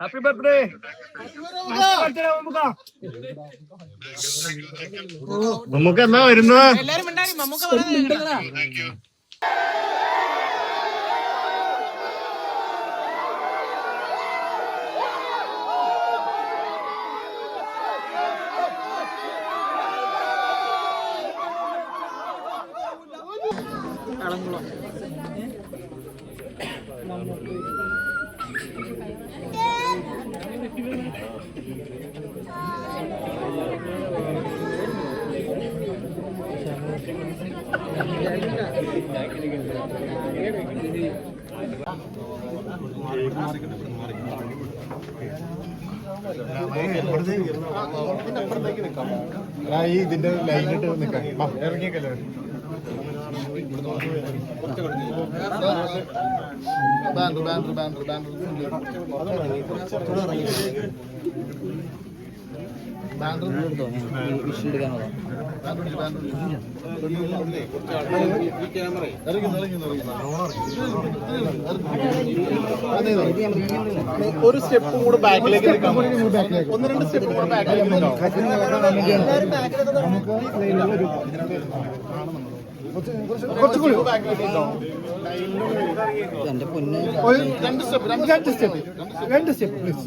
Happy birthday നമുക്ക് എന്നാ Terima kasih. ഈ ഇതിന്റെ ലൈനിട്ട് നിൽക്കാം ഇറങ്ങിയേക്കല്ലേ. ബാൻഡർ ബാൻഡർ ബാൻഡർ ബാനർ ഒരു സ്റ്റെപ്പ് കൂടെ ബാക്കിലേക്ക് ഒന്ന് രണ്ട് സ്റ്റെപ്പ് കൂടെ ബാക്കിലേക്ക് കുറച്ചുകൂടി എന്റെ പൊന്ന് രണ്ട് സ്റ്റെപ്പ് രണ്ട് രണ്ട് സ്റ്റെപ്പ് രണ്ട് സ്റ്റെപ്പ് പ്ലീസ്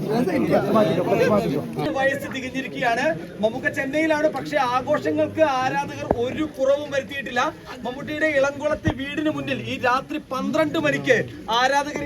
വയസ്സ് തികഞ്ഞിരിക്കുകയാണ്. മമ്മൂക്ക ചെന്നൈയിലാണ് പക്ഷെ ആഘോഷങ്ങൾക്ക് ആരാധകർ ഒരു കുറവും വരുത്തിയിട്ടില്ല. മമ്മൂട്ടിയുടെ ഇളംകുളത്ത് വീടിന് മുന്നിൽ ഈ രാത്രി പന്ത്രണ്ട് മണിക്ക് ആരാധകർ